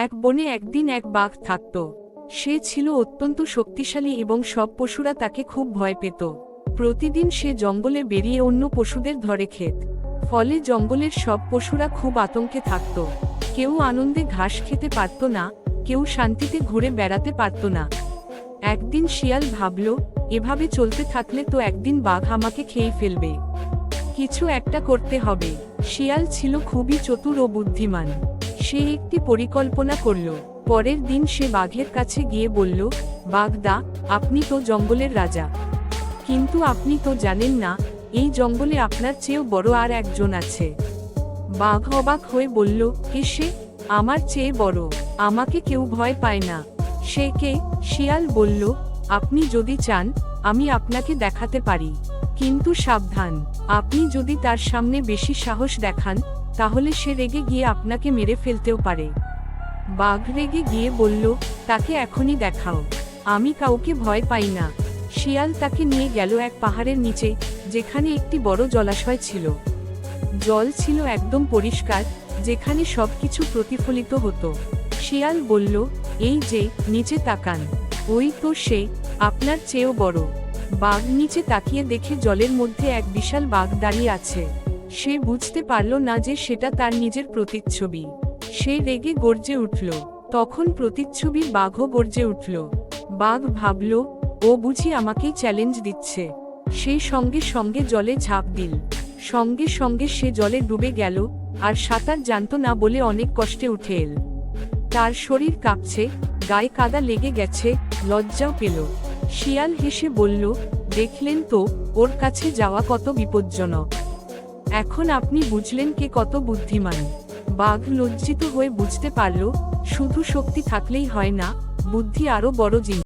এক বনে একদিন এক বাঘ থাকত। সে ছিল অত্যন্ত শক্তিশালী এবং সব পশুরা তাকে খুব ভয় পেত। প্রতিদিন সে জঙ্গলে বেরিয়ে অন্য পশুদের ধরে খেত। ফলে জঙ্গলের সব পশুরা খুব আতঙ্কে থাকত। কেউ আনন্দে ঘাস খেতে পারত না, কেউ শান্তিতে ঘুরে বেড়াতে পারত না। একদিন শিয়াল ভাবল, এভাবে চলতে থাকলে তো একদিন বাঘ আমাকে খেয়ে ফেলবে। কিছু একটা করতে হবে। শিয়াল ছিল খুবই চতুর ও বুদ্ধিমান। সে একটি পরিকল্পনা করল। পরের দিন সে বাঘের কাছে গিয়ে বলল বাঘদা আপনি তো জঙ্গলের রাজা। কিন্তু আপনি তো জানেন না, এই জঙ্গলে আপনার চেয়েও বড় আর একজন আছে। বাঘ অবাক হয়ে বলল, কে সে? আমার চেয়ে বড়। আমাকে কেউ ভয় পায় না। সে কে? শিয়াল বলল, আপনি যদি চান, আমি আপনাকে দেখাতে পারি। কিন্তু সাবধান। আপনি যদি তার সামনে বেশি সাহস দেখান, তাহলে সে রেগে গিয়ে আপনাকে মেরে ফেলতেও পারে। বাঘ রেগে গিয়ে বলল, তাকে এখনই দেখাও। আমি কাউকে ভয় পাই না। শিয়াল তাকে নিয়ে গেল এক পাহাড়ের নিচে, যেখানে একটি বড় জলাশয় ছিল। জল ছিল একদম পরিষ্কার, যেখানে সব কিছু প্রতিফলিত হতো। শিয়াল বলল, এই যে, নিচে তাকান। ওই তো সে, আপনার চেয়েও বড়। বাঘ নিচে তাকিয়ে দেখে জলের মধ্যে এক বিশাল বাঘ দাঁড়িয়ে আছে। সে বুঝতে পারল না যে সেটা তার নিজের প্রতিচ্ছবি। সে রেগে গর্জে উঠল। তখন প্রতিচ্ছবির বাঘও গর্জে উঠল। বাঘ ভাবল, ও বুঝি আমাকেই চ্যালেঞ্জ দিচ্ছে। সে সঙ্গে সঙ্গে জলে ঝাঁপ দিল। সঙ্গে সঙ্গে সে জলে ডুবে গেল, আর সাঁতার জানত না বলে অনেক কষ্টে উঠে এল। তার শরীর কাঁপছে, গায়ে কাদা লেগে গেছে লজ্জাও পেল। শিয়াল হেসে বলল, দেখলেন তো, ওর কাছে যাওয়া কত বিপজ্জনক। এখন আপনি বুঝলেন কে কত বুদ্ধিমান। বাঘ লজ্জিত হয়ে বুঝতে পারল, শুধু শক্তি থাকলেই হয় না, বুদ্ধি আরও বড় জিনিস।